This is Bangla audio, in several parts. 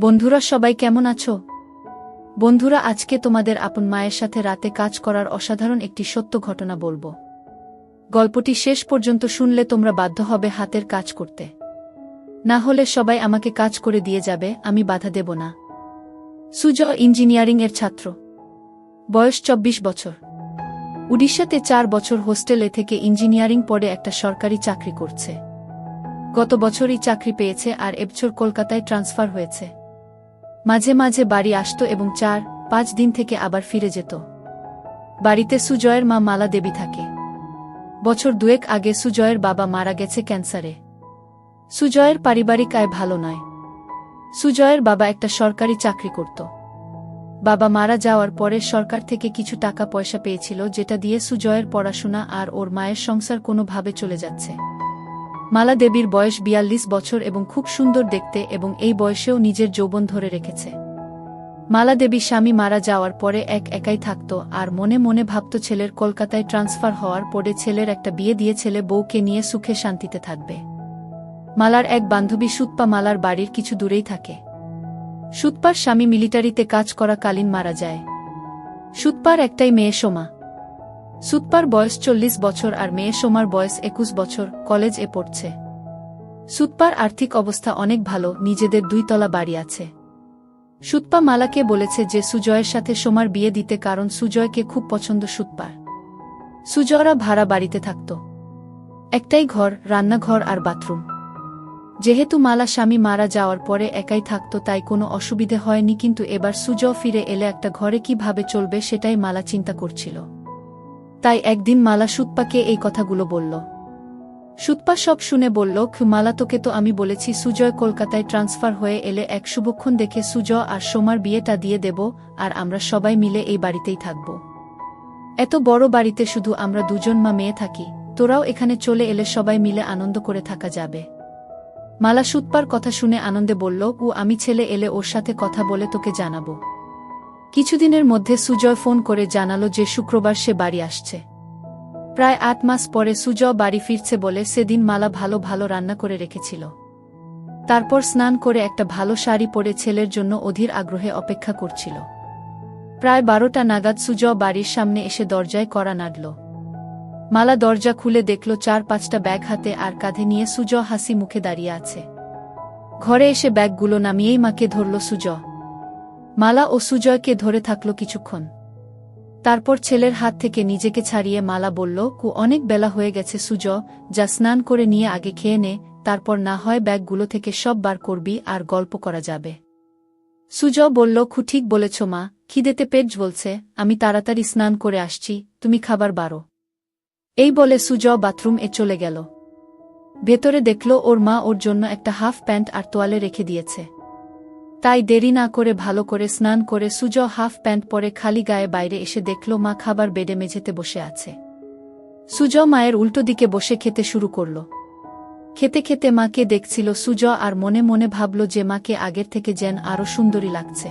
বন্ধুরা সবাই কেমন আছো? বন্ধুরা, আজকে তোমাদের আপন মায়ের সাথে রাতে কাজ করার অসাধারণ একটি সত্য ঘটনা বলব। গল্পটি শেষ পর্যন্ত শুনলে তোমরা বাধ্য হবে হাতের কাজ করতে। না হলে সবাই আমাকে কাজ করে দিয়ে যাবে, আমি বাধা দেব না। সুজ ইঞ্জিনিয়ারিং এর ছাত্র। বয়স চব্বিশ বছর। উড়িষ্যাতে চার বছর হোস্টেলে থেকে ইঞ্জিনিয়ারিং পড়ে একটা সরকারি চাকরি করছে। গত বছরই চাকরি পেয়েছে আর এবছর কলকাতায় ট্রান্সফার হয়েছে। মাঝে মাঝে বাড়ি আসত এবং চার, পাঁচ দিন থেকে আবার ফিরে যেত। বাড়িতে সুজয়ের মা মালা দেবী থাকে। বছর দুয়েক আগে সুজয়ের বাবা মারা গেছে ক্যান্সারে। সুজয়ের পারিবারিক আয় ভালো নয়। সুজয়ের বাবা একটা সরকারি চাকরি করত। বাবা মারা যাওয়ার পরে সরকার থেকে কিছু টাকা পয়সা পেয়েছিল যেটা দিয়ে সুজয়ের পড়াশোনা আর ওর মায়ের সংসার কোনোভাবে চলে যাচ্ছে। মালা দেবীর বয়স বিয়াল্লিশ বছর এবং খুব সুন্দর দেখতে এবং এই বয়সেও নিজের যৌবন ধরে রেখেছে। মালা দেবী স্বামী মারা যাওয়ার পরে এক একাই থাকত আর মনে মনে ভাবত ছেলের কলকাতায় ট্রান্সফার হওয়ার পরে ছেলের একটা বিয়ে দিয়ে ছেলে বউকে নিয়ে সুখে শান্তিতে থাকবে। মালার এক বান্ধবী সুতপা মালার বাড়ির কিছু দূরেই থাকে। সুতপার স্বামী মিলিটারিতে কাজ করা কালীন মারা যায়। সুতপার একটাই মেয়ে সোমা। সুতপার বয়স চল্লিশ বছর আর মেয়ে সোমার বয়স একুশ বছর, কলেজ এ পড়ছে। সুতপার আর্থিক অবস্থা অনেক ভালো, নিজেদের দুই তলা বাড়ি আছে। সুতপা মালাকে বলেছে যে সুজয়ের সাথে সোমার বিয়ে দিতে কারণ সুজয়কে খুব পছন্দ সুতপার। সুজয়রা ভাড়া বাড়িতে থাকত। একটাই ঘর, রান্নাঘর আর বাথরুম। যেহেতু মালা স্বামী মারা যাওয়ার পরে একাই থাকত তাই কোনো অসুবিধে হয়নি, কিন্তু এবার সুজ ফিরে এলে একটা ঘরে কীভাবে চলবে সেটাই মালা চিন্তা করছিল। তাই একদিন মালা সুতপাকে এই কথাগুলো বলল। সুতপা সব শুনে বলল মালা তোকে তো আমি বলেছি, সুজয় কলকাতায় ট্রান্সফার হয়ে এলে এক শুভক্ষণ দেখে সুজয় আর সোমার বিয়েটা দিয়ে দেব, আর আমরা সবাই মিলে এই বাড়িতেই থাকব। এত বড় বাড়িতে শুধু আমরা দুজন মা মেয়ে থাকি, তোরাও এখানে চলে এলে সবাই মিলে আনন্দ করে থাকা যাবে। মালা সুতপার কথা শুনে আনন্দে বলল ও আমি ছেলে এলে ওর সাথে কথা বলে তোকে জানাব। কিছুদিনের মধ্যে সুজয় ফোন করে জানালো যে শুক্রবার সে বাড়ি আসছে। প্রায় আট মাস পরে সুজয় বাড়ি ফিরছে বলে সেদিন মালা ভালো ভালো রান্না করে রেখেছিল। তারপর স্নান করে একটা ভালো শাড়ি পরে ছেলের জন্য অধীর আগ্রহে অপেক্ষা করছিল। প্রায় বারোটা নাগাদ সুজয় বাড়ির সামনে এসে দরজায় করা নাড়ল। মালা দরজা খুলে দেখল চার পাঁচটা ব্যাগ হাতে আর কাঁধে নিয়ে সুজ হাসি মুখে দাঁড়িয়ে আছে। ঘরে এসে ব্যাগগুলো নামিয়েই মাকে ধরল সুজ মালা ও সুজয়কে ধরে থাকল কিছুক্ষণ। তারপর ছেলের হাত থেকে নিজেকে ছাড়িয়ে মালা বলল, কু, অনেক বেলা হয়ে গেছে সুজ যা স্নান করে নিয়ে আগে খেয়ে নে, তারপর না হয় ব্যাগগুলো থেকে সব বার করবি আর গল্প করা যাবে সুজ বলল খু ঠিক বলেছ মা, খিদেতে পেট বলছে আমি তাড়াতাড়ি স্নান করে আসছি, তুমি খাবার বারো এই বলে সুজ বাথরুম এ চলে গেল। ভেতরে দেখল ওর মা ওর জন্য একটা হাফ প্যান্ট আর তোয়ালে রেখে দিয়েছে। তাই দেরি না করে ভালো করে স্নান করে সুজ হাফ প্যান্ট পরে খালি গায়ে বাইরে এসে দেখল মা খাবার বেডে মেঝেতে বসে আছে। সুজ মায়ের উল্টো দিকে বসে খেতে শুরু করল। খেতে খেতে মাকে দেখছিল সুজ আর মনে মনে ভাবল যে মাকে আগের থেকে যেন আরও সুন্দরী লাগছে।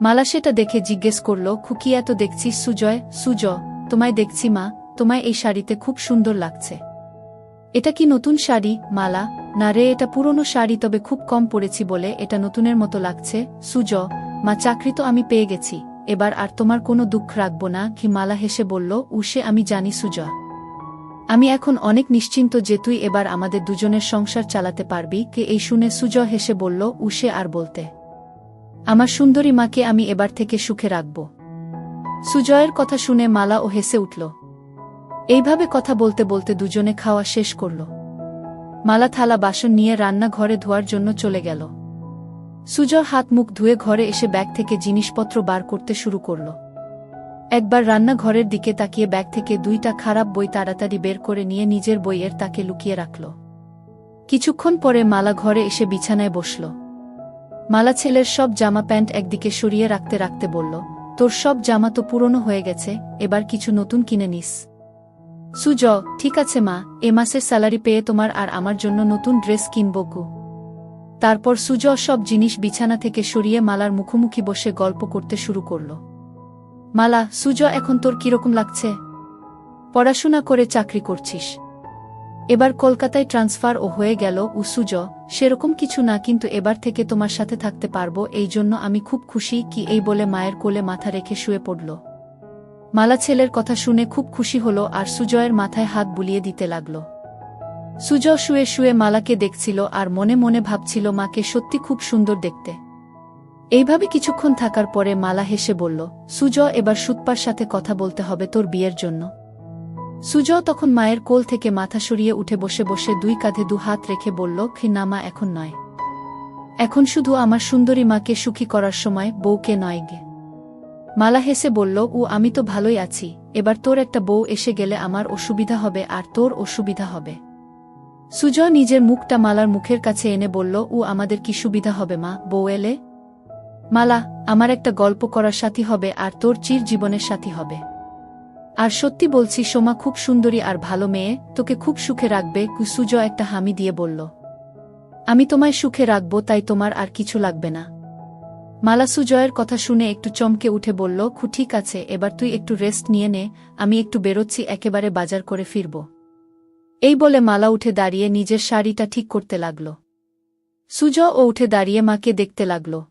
মালা সেটা দেখে জিজ্ঞেস করল খুকি এত দেখছিস সুজয়? সুজ, তোমায় দেখছি মা, তোমায় এই শাড়িতে খুব সুন্দর লাগছে। এটা কি নতুন শাড়ি, মালা? না রে, এটা পুরনো শাড়ি, তবে খুব কম পড়েছি বলে এটা নতুনের মতো লাগছে। সুজ, মা, চাকরি তো আমি পেয়ে গেছি। এবার আর তোমার কোনো দুঃখ রাখব না কি মালা হেসে বলল। উষে, আমি জানি সুজ। আমি এখন অনেক নিশ্চিন্ত যে তুই এবার আমাদের দুজনের সংসার চালাতে পারবি। কে এই শুনে সুজ হেসে বলল, উষে, আর বলতে। আমার সুন্দরী মাকে আমি এবার থেকে সুখে রাখব। সুজয়ের কথা শুনে মালা ও হেসে উঠল। এইভাবে কথা বলতে বলতে দুজনে খাওয়া শেষ করল। মালা থালা বাসন নিয়ে রান্না ঘরে ধোয়ার জন্য চলে গেল। সুজয় হাত মুখ ধুয়ে ঘরে এসে ব্যাগ থেকে জিনিসপত্র বার করতে শুরু করল। একবার রান্নাঘরের দিকে তাকিয়ে ব্যাগ থেকে দুইটা খারাপ বই তাড়াতাড়ি বের করে নিয়ে নিজের বইয়ের তাকে লুকিয়ে রাখল। কিছুক্ষণ পরে মালা ঘরে এসে বিছানায় বসল। মালা ছেলের সব জামা প্যান্ট একদিকে সরিয়ে রাখতে রাখতে বলল, তোর সব জামা তো পুরনো হয়ে গেছে, এবার কিছু নতুন কিনে নিস। সুজ, ঠিক আছে মা, এ মাসের স্যালারি পেয়ে তোমার আর আমার জন্য নতুন ড্রেস কিনব গু। তারপর সুজ সব জিনিস বিছানা থেকে সরিয়ে মালার মুখোমুখি বসে গল্প করতে শুরু করল। মালা, সুজ, এখন তোর কীরকম লাগছে? পড়াশোনা করে চাকরি করছিস। এবার কলকাতায় ট্রান্সফার ও হয়ে গেল উসুজ সেরকম কিছু না, কিন্তু এবার থেকে তোমার সাথে থাকতে পারব, এই জন্য আমি খুব খুশি, কি এই বলে মায়ের কোলে মাথা রেখে শুয়ে পড়ল। মালা ছেলের কথা শুনে খুব খুশি হল আর সুজয়ের মাথায় হাত বুলিয়ে দিতে লাগল। সুজ শুয়ে শুয়ে মালাকে দেখছিল আর মনে মনে ভাবছিল, মাকে সত্যি খুব সুন্দর দেখতে। এইভাবে কিছুক্ষণ থাকার পরে মালা হেসে বলল সুজ এবার সুতপার সাথে কথা বলতে হবে তোর বিয়ের জন্য। সুজ তখন মায়ের কোল থেকে মাথা সরিয়ে উঠে বসে বসে দুই কাঁধে দু হাত রেখে বলল খিনামা এখন নয়। এখন শুধু আমার সুন্দরী মাকে সুখী করার সময় বউকে নয় গে। মালা হেসে বলল ও আমি তো ভালোই আছি। এবার তোর একটা বউ এসে গেলে আমার অসুবিধা হবে আর তোর অসুবিধা হবে সুজয় নিজের মুখটা মালার মুখের কাছে এনে বলল ও আমাদের কি সুবিধা হবে মা, বউ এলে? মালা, আমার একটা গল্প করার সাথী হবে আর তোর চির জীবনের সাথী হবে। আর সত্যি বলছি, সোমা খুব সুন্দরী আর ভালো মেয়ে, তোকে খুব সুখে রাখবে সুজ একটা হামি দিয়ে বলল, আমি তোমায় সুখে রাখব, তাই তোমার আর কিছু লাগবে না। মালা সুজয়ের কথা শুনে একটু চমকে উঠে বলল, খু, ঠিক আছে, এবার তুই একটু রেস্ট নিয়ে নে, আমি একটু বেরোচ্ছি, একেবারে বাজার করে ফিরব। এই বলে মালা উঠে দাঁড়িয়ে নিজের শাড়িটা ঠিক করতে লাগল। সুজ ও উঠে দাঁড়িয়ে মাকে দেখতে লাগল।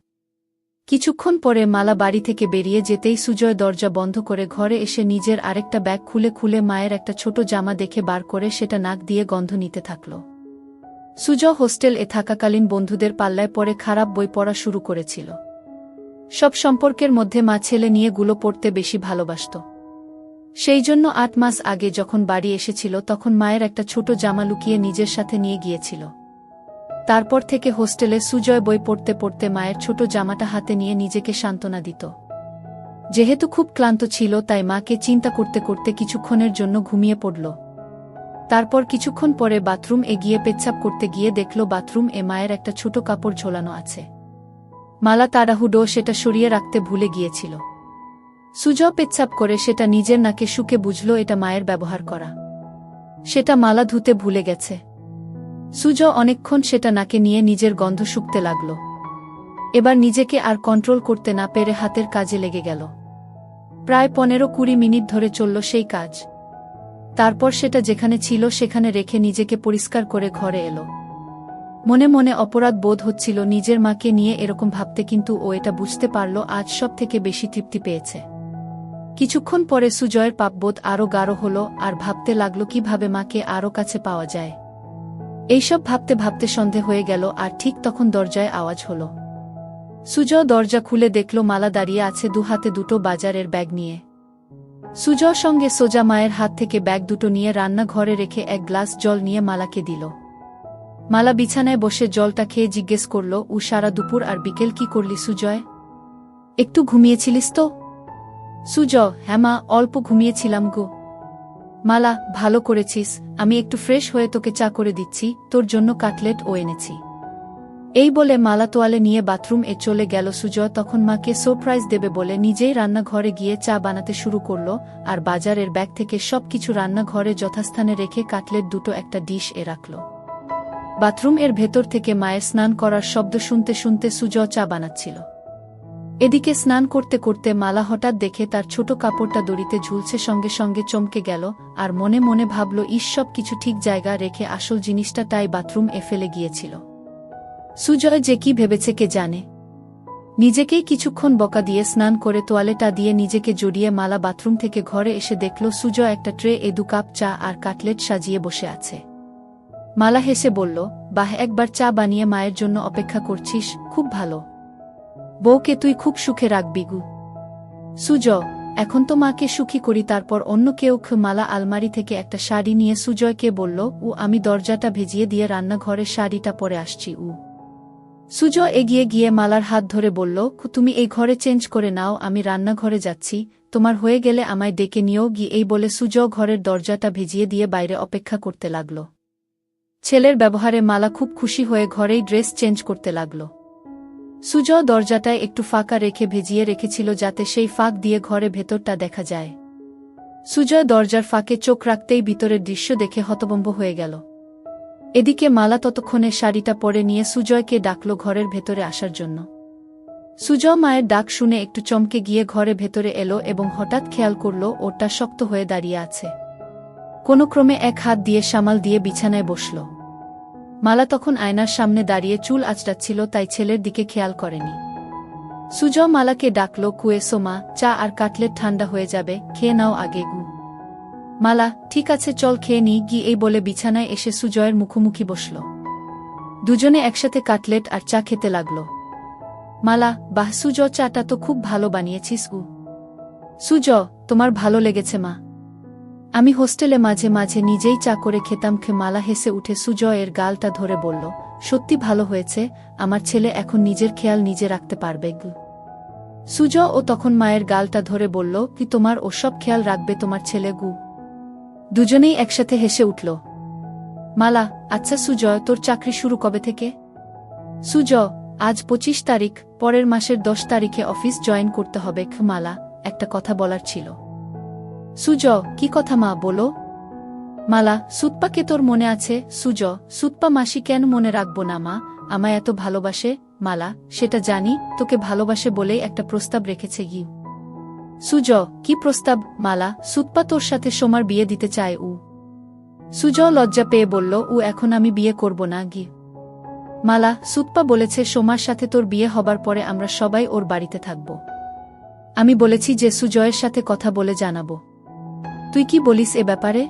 কিছুক্ষণ পরে মালা বাড়ি থেকে বেরিয়ে যেতেই সুজয় দরজা বন্ধ করে ঘরে এসে নিজের আরেকটা ব্যাগ খুলে খুলে মায়ের একটা ছোট জামা দেখে বার করে সেটা নাক দিয়ে গন্ধ নিতে থাকল। সুজ হোস্টেল এ থাকাকালীন বন্ধুদের পাল্লায় পরে খারাপ বই পড়া শুরু করেছিল। সব সম্পর্কের মধ্যে মা ছেলে নিয়ে গুলো পড়তে বেশি ভালোবাসত। সেই জন্য আট মাস আগে যখন বাড়ি এসেছিল তখন মায়ের একটা ছোট জামা লুকিয়ে নিজের সাথে নিয়ে গিয়েছিল। তারপর থেকে হোস্টেলে সুজয় বই পড়তে পড়তে মায়ের ছোট জামাটা হাতে নিয়ে নিজেকে সান্ত্বনা দিত। যেহেতু খুব ক্লান্ত ছিল তাই মাকে চিন্তা করতে করতে কিছুক্ষণের জন্য ঘুমিয়ে পড়ল। তারপর কিছুক্ষণ পরে বাথরুম এগিয়ে পেচ্ছাপ করতে গিয়ে দেখল বাথরুম এ মায়ের একটা ছোট কাপড় ঝোলানো আছে। মালা তাড়াহুডো সেটা সরিয়ে রাখতে ভুলে গিয়েছিল। সুজ পেচ্ছাপ করে সেটা নিজের নাকে শুকে বুঝল এটা মায়ের ব্যবহার করা। সেটা মালা ধুতে ভুলে গেছে। সুজ অনেকক্ষণ সেটা নাকে নিয়ে নিজের গন্ধ শুকতে লাগল। এবার নিজেকে আর কন্ট্রোল করতে না পেরে হাতের কাজে লেগে গেল। প্রায় পনেরো কুড়ি মিনিট ধরে চলল সেই কাজ। তারপর সেটা যেখানে ছিল সেখানে রেখে নিজেকে পরিষ্কার করে ঘরে এলো। মনে মনে অপরাধ বোধ হচ্ছিল নিজের মাকে নিয়ে এরকম ভাবতে কিন্তু ও এটা বুঝতে পারল আজ সব থেকে বেশি তৃপ্তি পেয়েছে। কিছুক্ষণ পরে সুজয়ের পাপবোধ আরও গাঢ় হল আর ভাবতে লাগল কীভাবে মাকে আরও কাছে পাওয়া যায়। এইসব ভাবতে ভাবতে সন্ধে হয়ে গেল আর ঠিক তখন দরজায় আওয়াজ হল। সুজ দরজা খুলে দেখল মালা দাঁড়িয়ে আছে দুহাতে দুটো বাজারের ব্যাগ নিয়ে। সুজ সঙ্গে সোজা মায়ের হাত থেকে ব্যাগ দুটো নিয়ে রান্নাঘরে রেখে এক গ্লাস জল নিয়ে মালাকে দিল। মালা বিছানায় বসে জলটা খেয়ে জিজ্ঞেস করল, উ সারা দুপুর আর বিকেল কি করলি সুজয়? একটু ঘুমিয়েছিলিস তো? সুজ হ্যাঁ মা, অল্প ঘুমিয়েছিলাম গো। মালা, ভালো করেছিস, আমি একটু ফ্রেশ হয়ে তোকে চা করে দিচ্ছি, তোর জন্য কাটলেট ও এনেছি। এই বলে মালা তোয়ালে নিয়ে বাথরুম এ চলে গেল সুজয়, তখন মাকে সারপ্রাইজ দেবে বলে নিজেই রান্নাঘরে গিয়ে চা বানাতে শুরু করল, আর বাজারের ব্যাগ থেকে সব কিছু রান্নাঘরে যথাস্থানে রেখে কাটলেট দুটো একটা ডিশ এ রাখল। বাথরুম এর ভেতর থেকে মায়ের স্নান করার শব্দ শুনতে শুনতে সুজ চা বানাচ্ছিল। এদিকে স্নান করতে করতে মালা হঠাৎ দেখে তার ছোট কাপড়টা দড়িতে ঝুলছে সঙ্গে সঙ্গে চমকে গেল আর মনে মনে ভাবল সব কিছু ঠিক জায়গা রেখে আসল জিনিসটা তাই বাথরুম এ ফেলে গিয়েছিল। সুজয় যে কি ভেবেছে কে জানে। নিজেকেই কিছুক্ষণ বকা দিয়ে স্নান করে তোয়ালেটা দিয়ে নিজেকে জড়িয়ে মালা বাথরুম থেকে ঘরে এসে দেখল, সুজয় একটা ট্রে, এ দু কাপ চা আর কাটলেট সাজিয়ে বসে আছে। মালা হেসে বলল, বাহ, একবার চা বানিয়ে মায়ের জন্য অপেক্ষা করছিস, খুব ভালো। বউকে তুই খুব সুখে রাখবি গু। সুজ, এখন তো মাকে সুখী করি, তারপর অন্য কেউ মালা আলমারি থেকে একটা শাড়ি নিয়ে সুজয়কে বলল, উ, আমি দরজাটা ভেজিয়ে দিয়ে রান্নাঘরের শাড়িটা পরে আসছি, উ। সুজয় এগিয়ে গিয়ে মালার হাত ধরে বলল তুমি এই ঘরে চেঞ্জ করে নাও, আমি রান্নাঘরে যাচ্ছি, তোমার হয়ে গেলে আমায় ডেকে নিয়েও গিয়ে এই বলে সুজ ঘরের দরজাটা ভেজিয়ে দিয়ে বাইরে অপেক্ষা করতে লাগল। ছেলের ব্যবহারে মালা খুব খুশি হয়ে ঘরেই ড্রেস চেঞ্জ করতে লাগল। সুজ দরজাটায় একটু ফাঁকা রেখে ভেজিয়ে রেখেছিল যাতে সেই ফাঁক দিয়ে ঘরে ভেতরটা দেখা যায়। সুজয় দরজার ফাঁকে চোখ রাখতেই ভিতরের দৃশ্য দেখে হতবম্ব হয়ে গেল। এদিকে মালা ততক্ষণে শাড়িটা পরে নিয়ে সুজয়কে ডাকল ঘরের ভেতরে আসার জন্য। সুজয় মায়ের ডাক শুনে একটু চমকে গিয়ে ঘরে ভেতরে এলো এবং হঠাৎ খেয়াল করল ওটা শক্ত হয়ে দাঁড়িয়ে আছে। কোনো ক্রমে এক হাত দিয়ে সামাল দিয়ে বিছানায় বসল। মালা তখন আয়নার সামনে দাঁড়িয়ে চুল আঁচড়াচ্ছিল, তাই ছেলের দিকে খেয়াল করেনি। সুজ মালাকে ডাকল, কুয়ে সোমা, চা আর কাটলেট ঠান্ডা হয়ে যাবে, খেয়ে নাও আগে গু মালা, ঠিক আছে, চল খেয়ে নি। গি এই বলে বিছানায় এসে সুজয়ের মুখোমুখি বসল। দুজনে একসাথে কাটলেট আর চা খেতে লাগল। মালা, বাহ, সুজ, চাটা তো খুব ভালো বানিয়েছিস উ সুজ, তোমার ভালো লেগেছে, মা। আমি হোস্টেলে মাঝে মাঝে নিজেই চা করে খেতাম খে মালা হেসে উঠে সুজয়ের গালটা ধরে বলল, সত্যি ভালো হয়েছে, আমার ছেলে এখন নিজের খেয়াল নিজে রাখতে পারবে সুজ ও তখন মায়ের গালটা ধরে বলল, কি তোমার ওসব খেয়াল রাখবে তোমার ছেলে গু? দুজনেই একসাথে হেসে উঠল, মালা আচ্ছা সুজয়, তোর চাকরি শুরু কবে থেকে? সুজ আজ পঁচিশ তারিখ, পরের মাসের দশ তারিখে অফিস জয়েন করতে হবে মালা, একটা কথা বলার ছিল। সুজ, কি কথা মা, বলো। মালা সুতপাকে তোর মনে আছে? সুজ, সুতপা মাসি কেন মনে রাখব না মা? আমায় এত ভালোবাসে? মালা, সেটা জানি, তোকে ভালোবাসে বলেই একটা প্রস্তাব রেখেছে গি সুজ, কি প্রস্তাব? মালা, সুতপা তোর সাথে সোমার বিয়ে দিতে চায় উ। সুজ লজ্জা পেয়ে বলল, উ এখন আমি বিয়ে করব না গি মালা, সুতপা বলেছে সোমার সাথে তোর বিয়ে হবার পরে আমরা সবাই ওর বাড়িতে থাকব। আমি বলেছি যে সুজয়ের সাথে কথা বলে জানাব। তুই কি বলিস এ ব্যাপারে?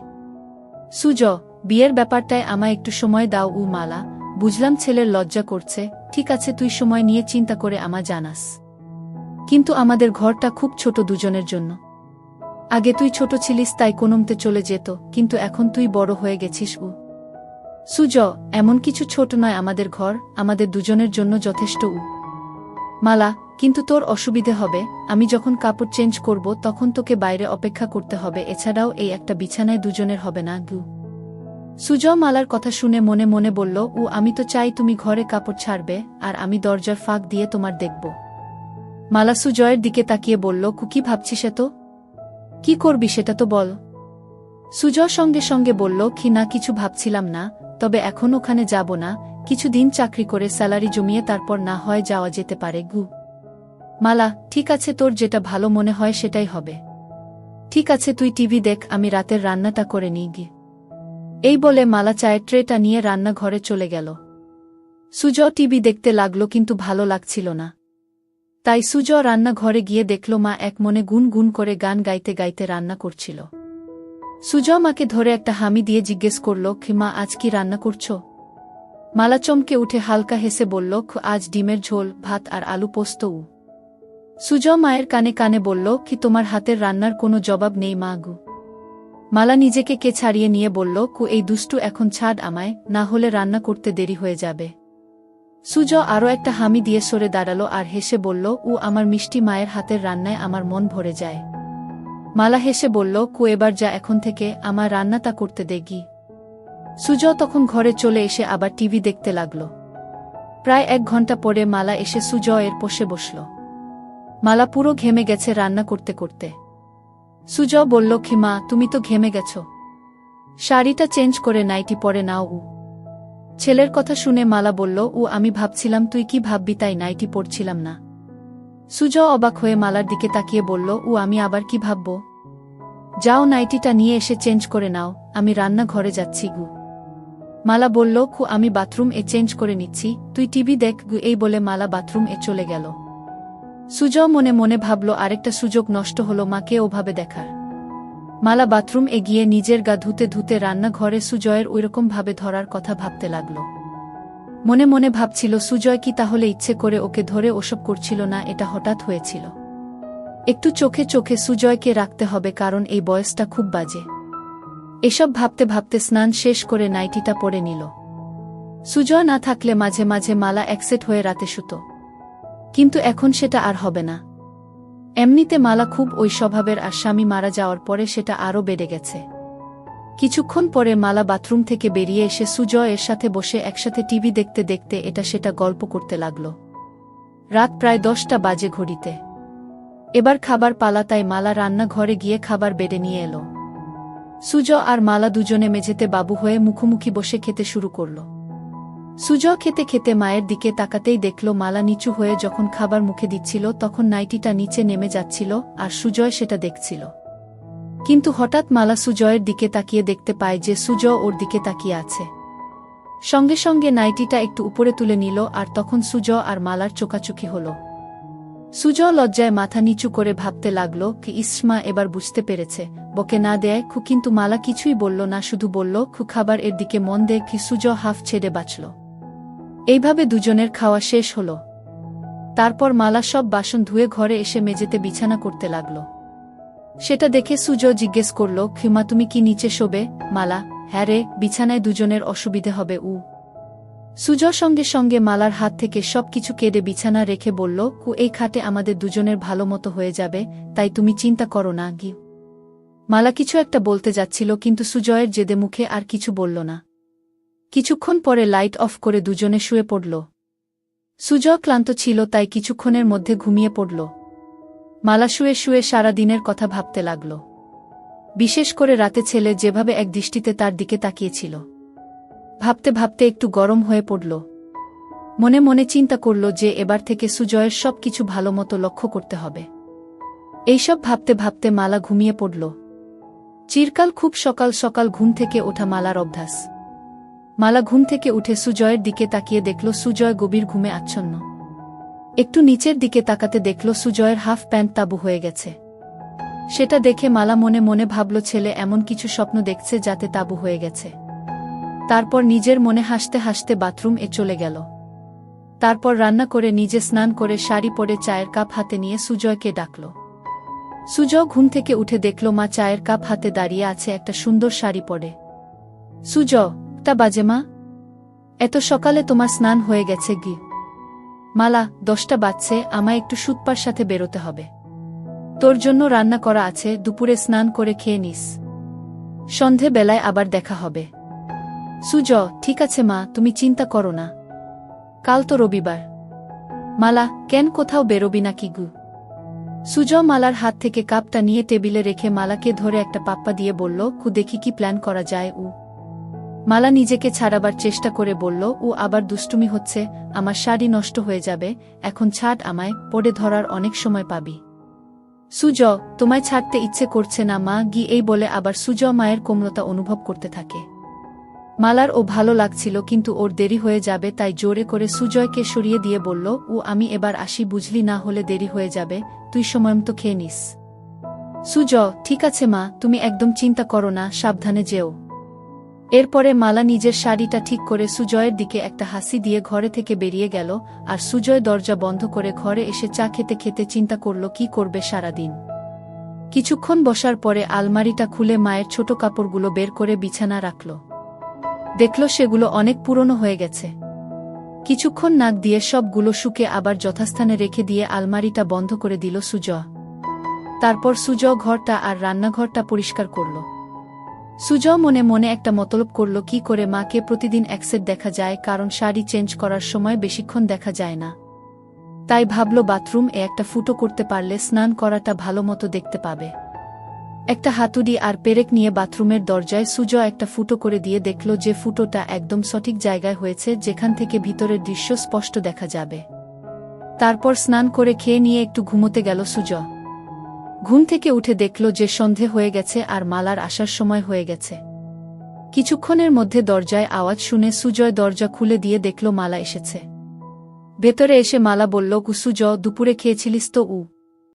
সুজ, বিয়ের ব্যাপারটায় আমায় একটু সময় দাও উ মালা। বুঝলাম ছেলের লজ্জা করছে। ঠিক আছে, তুই সময় নিয়ে চিন্তা করে আমা জানাস। কিন্তু আমাদের ঘরটা খুব ছোট দুজনের জন্য। আগে তুই ছোট ছিলিস, তাই কোনমতে চলে যেত। কিন্তু এখন তুই বড় হয়ে গেছিস উ। সুজ, এমন কিছু ছোট নয় আমাদের ঘর। আমাদের দুজনের জন্য যথেষ্ট উ। মালা কিন্তু তোর অসুবিধে হবে, আমি যখন কাপড় চেঞ্জ করব তখন তোকে বাইরে অপেক্ষা করতে হবে, এছাড়াও এই একটা বিছানায় দুজনের হবে না, গু। সুজ মালার কথা শুনে মনে মনে বলল ও আমি তো চাই তুমি ঘরে কাপড় ছাড়বে, আর আমি দরজার ফাঁক দিয়ে তোমার দেখব। মালা সুজয়ের দিকে তাকিয়ে বলল, কুকি, ভাবছিস এত? কি করবি সেটা তো বল। সুজয় সঙ্গে সঙ্গে বলল, কি না, কিছু ভাবছিলাম না, তবে এখন ওখানে যাব না, কিছুদিন চাকরি করে স্যালারি জমিয়ে তারপর না হয় যাওয়া যেতে পারে, গু। মালা, ঠিক আছে তোর যেটা ভালো মনে হয় সেটাই হবে। ঠিক আছে তুই টিভি দেখ, আমি রাতের রান্নাটা করে নিই গি এই বলে মালা চায়ের ট্রেটা নিয়ে রান্নাঘরে চলে গেল। সুজ টিভি দেখতে লাগল কিন্তু ভালো লাগছিল না। তাই সুজ রান্নাঘরে গিয়ে দেখল মা এক মনে গুন গুন করে গান গাইতে গাইতে রান্না করছিল। সুজ মাকে ধরে একটা হামি দিয়ে জিজ্ঞেস করল কি মা, আজ কি রান্না করছ? মালা চমকে উঠে হালকা হেসে বলল আজ ডিমের ঝোল, ভাত আর আলু পোস্ত উ। সুজ মায়ের কানে কানে বলল, কি তোমার হাতের রান্নার কোনো জবাব নেই মা গু? মালা নিজেকে কে ছাড়িয়ে নিয়ে বলল, কু, এই দুষ্টু এখন ছাদ আমায়, না হলে রান্না করতে দেরি হয়ে যাবে। সুজ আরও একটা হামি দিয়ে সরে দাঁড়াল আর হেসে বলল, উ, আমার মিষ্টি মায়ের হাতের রান্নায় আমার মন ভরে যায়। মালা হেসে বলল, কু, এবার যা এখন থেকে, আমার রান্না তা করতে দেগি সুজ তখন ঘরে চলে এসে আবার টিভি দেখতে লাগল। প্রায় এক ঘণ্টা পরে মালা এসে সুজয়ের পোষে বসল। মালা পুরো ঘেমে গেছে রান্না করতে করতে। সুজ বলল মা তুমি তো ঘেমে গেছ। শাড়িটা চেঞ্জ করে নাইটি পরে নাও, উ। ছেলের কথা শুনে মালা বলল ও আমি ভাবছিলাম তুই কি ভাববি তাই নাইটি পড়ছিলাম না। সুজ অবাক হয়ে মালার দিকে তাকিয়ে বলল ও আমি আবার কি ভাবব? যাও নাইটিটা নিয়ে এসে চেঞ্জ করে নাও, আমি রান্না ঘরে যাচ্ছি, গু। মালা বলল, খু, আমি বাথরুম এ চেঞ্জ করে নিচ্ছি, তুই টিভি দেখ, গু, এই বলে মালা বাথরুম এ চলে গেল। সুজ মনে মনে ভাবল, আরেকটা সুযোগ নষ্ট হলো মাকে ওভাবে দেখার। মালা বাথরুম এগিয়ে নিজের গা ধুতে ধুতে রান্নাঘরে সুজয়ের ওইরকমভাবে ধরার কথা ভাবতে লাগল। মনে মনে ভাবছিল, সুজয় কি তাহলে ইচ্ছে করে ওকে ধরে ওসব করছিল না, এটা হঠাৎ হয়েছিল। একটু চোখে চোখে সুজয়কে রাখতে হবে, কারণ এই বয়সটা খুব বাজে। এসব ভাবতে ভাবতে স্নান শেষ করে নাইটিটা পরে নিল। সুজয় না থাকলে মাঝে মাঝে মালা একসেট হয়ে রাতে শুতো। কিন্তু এখন সেটা আর হবে না। এমনিতে মালা খুব ওই স্বভাবের আর স্বামী মারা যাওয়ার পরে সেটা আরও বেড়ে গেছে। কিছুক্ষণ পরে মালা বাথরুম থেকে বেরিয়ে এসে সুজয় এর সাথে বসে একসাথে টিভি দেখতে দেখতে এটা সেটা গল্প করতে লাগল। রাত প্রায় দশটা বাজে ঘড়িতে। এবার খাবার পালা তাই মালা রান্নাঘরে গিয়ে খাবার বেড়ে নিয়ে এলো। সুজ আর মালা দুজনে মেঝেতে বাবু হয়ে মুখোমুখি বসে খেতে শুরু করল। সুজ খেতে খেতে মায়ের দিকে তাকাতেই দেখল মালা নিচু হয়ে যখন খাবার মুখে দিচ্ছিল তখন নাইটিটা নিচে নেমে যাচ্ছিল আর সুজয় সেটা দেখছিল। কিন্তু হঠাৎ মালা সুজয়ের দিকে তাকিয়ে দেখতে পায় যে সুজ ওর দিকে তাকিয়ে আছে। সঙ্গে সঙ্গে নাইটিটা একটু উপরে তুলে নিল আর তখন সুজ আর মালার চোকাচুকি হল। সুজ লজ্জায় মাথা নিচু করে ভাবতে লাগল কি ইসমা এবার বুঝতে পেরেছে, বকে না দেয় খু, কিন্তু মালা কিছুই বলল না, শুধু বলল খু, খাবার এর দিকে মন দে, কি সুজ হাফ ছেড়ে বাঁচল। এইভাবে দুজনের খাওয়া শেষ হল। তারপর মালা সব বাসন ধুয়ে ঘরে এসে মেঝেতে বিছানা করতে লাগল। সেটা দেখে সুজ জিজ্ঞেস করল ক্ষিমা তুমি কি নিচে শোবে? মালা। হ্যাঁ রে, বিছানায় দুজনের অসুবিধে হবে, উ। সুজ সঙ্গে সঙ্গে মালার হাত থেকে সব কিছু কেড়ে বিছানা রেখে বলল, কু, এই খাটে আমাদের দুজনের ভালো মতো হয়ে যাবে, তাই তুমি চিন্তা করো না গি মালা কিছু একটা বলতে যাচ্ছিল, কিন্তু সুজয়ের জেদে মুখে আর কিছু বলল না। কিছুক্ষণ পরে লাইট অফ করে দুজনে শুয়ে পড়ল। সুজয় ক্লান্ত ছিল, তাই কিছুক্ষণের মধ্যে ঘুমিয়ে পড়ল। মালা শুয়ে শুয়ে সারা দিনের কথা ভাবতে লাগল। বিশেষ করে রাতে ছেলে যেভাবে এক দৃষ্টিতে তার দিকে তাকিয়েছিল। ভাবতে ভাবতে একটু গরম হয়ে পড়ল। মনে মনে চিন্তা করল যে এবার থেকে সুজয়ের সব কিছু ভালো মতো লক্ষ্য করতে হবে। এইসব ভাবতে ভাবতে মালা ঘুমিয়ে পড়ল। চিরকাল খুব সকাল সকাল ঘুম থেকে ওঠা মালার অভ্যাস। মালা ঘুম থেকে উঠে সুজয়ের দিকে তাকিয়ে দেখল সুজয় গভীর ঘুমে আচ্ছন্ন। একটু নিচের দিকে তাকাতে দেখল সুজয়ের হাফ প্যান্ট তাবু হয়ে গেছে। সেটা দেখে মালা মনে মনে ভাবল, ছেলে, এমন কিছু স্বপ্ন দেখছে যাতে তাবু হয়ে গেছে। তারপর নিজের মনে হাসতে হাসতে বাথরুম এ চলে গেল। তারপর রান্না করে নিজে স্নান করে শাড়ি পরে চায়ের কাপ হাতে নিয়ে সুজয়কে ডাকল। সুজয় ঘুম থেকে উঠে দেখল, মা, চায়ের কাপ হাতে দাঁড়িয়ে আছে একটা সুন্দর শাড়ি পরে। সুজ তা বাজে মা। এত সকালে তোমার স্নান হয়ে গেছে গি। মালা, দশটা বাজছে, আমায় একটু সুতপার সাথে বেরোতে হবে। তোর জন্য রান্না করা আছে, দুপুরে স্নান করে খেয়ে নিস। সন্ধে বেলায় আবার দেখা হবে। সুজ ঠিক আছে মা, তুমি চিন্তা করো না। কাল তো রবিবার। মালা, কেন কোথাও বেরোবি না কি গু? সুজ মালার হাত থেকে কাপটা নিয়ে টেবিলে রেখে মালাকে ধরে একটা পাপ্পা দিয়ে বলল, কু দেখি কি প্ল্যান করা যায় উ। মালা নিজেকে ছাড়াবার চেষ্টা করে বলল, ও আবার দুষ্টুমি হচ্ছে, আমার শাড়ি নষ্ট হয়ে যাবে, এখন ছাড় আমায় পড়ে ধরার অনেক সময় পাবি। সুজ, তোমায় ছাড়তে ইচ্ছে করছে না মা, গি এই বলে আবার সুজ মায়ের কোমলতা অনুভব করতে থাকে। মালার ও ভালো লাগছিল, কিন্তু ওর দেরি হয়ে যাবে, তাই জোরে করে সুজয়কে সরিয়ে দিয়ে বলল, ও, আমি এবার আসি, বুঝলি না হলে দেরি হয়ে যাবে, তুই সময়মতো খেয়ে নিস। সুজ, ঠিক আছে মা, তুমি একদম চিন্তা করো না, সাবধানে যেও। এরপরে মালা নিজের শাড়িটা ঠিক করে সুজয়ের দিকে একটা হাসি দিয়ে ঘরে থেকে বেরিয়ে গেল, আর সুজয় দরজা বন্ধ করে ঘরে এসে চা খেতে খেতে চিন্তা করল, কি করবে সারাদিন? কিছুক্ষণ বসার পরে আলমারিটা খুলে মায়ের ছোট কাপড়গুলো বের করে বিছানা রাখল। দেখল সেগুলো অনেক পুরনো হয়ে গেছে। কিছুক্ষণ নাক দিয়ে সবগুলো শুকে আবার যথাস্থানে রেখে দিয়ে আলমারিটা বন্ধ করে দিল সুজ তারপর সুজ ঘরটা আর রান্নাঘরটা পরিষ্কার করল। সুজ মনে মনে একটা মতলব করল, কি করে মাকে প্রতিদিন একসেট দেখা যায়, কারণ শাড়ি চেঞ্জ করার সময় বেশিক্ষণ দেখা যায় না। তাই ভাবল বাথরুম এ একটা ফুটো করতে পারলে স্নান করাটা ভালো মতো দেখতে পাবে। একটা হাতুড়ি আর পেরেক নিয়ে বাথরুমের দরজায় সুজ একটা ফুটো করে দিয়ে দেখল যে ফুটোটা একদম সঠিক জায়গায় হয়েছে, যেখান থেকে ভিতরের দৃশ্য স্পষ্ট দেখা যাবে। তারপর স্নান করে খেয়ে নিয়ে একটু ঘুমোতে গেল সুজ। ঘুম থেকে উঠে দেখল যে সন্ধে হয়ে গেছে আর মালার আসার সময় হয়ে গেছে। কিছুক্ষণের মধ্যে দরজায় আওয়াজ শুনে সুজয় দরজা খুলে দিয়ে দেখল মালা এসেছে। ভেতরে এসে মালা বলল কুসুজ দুপুরে খেয়েছিলিস তো, উ।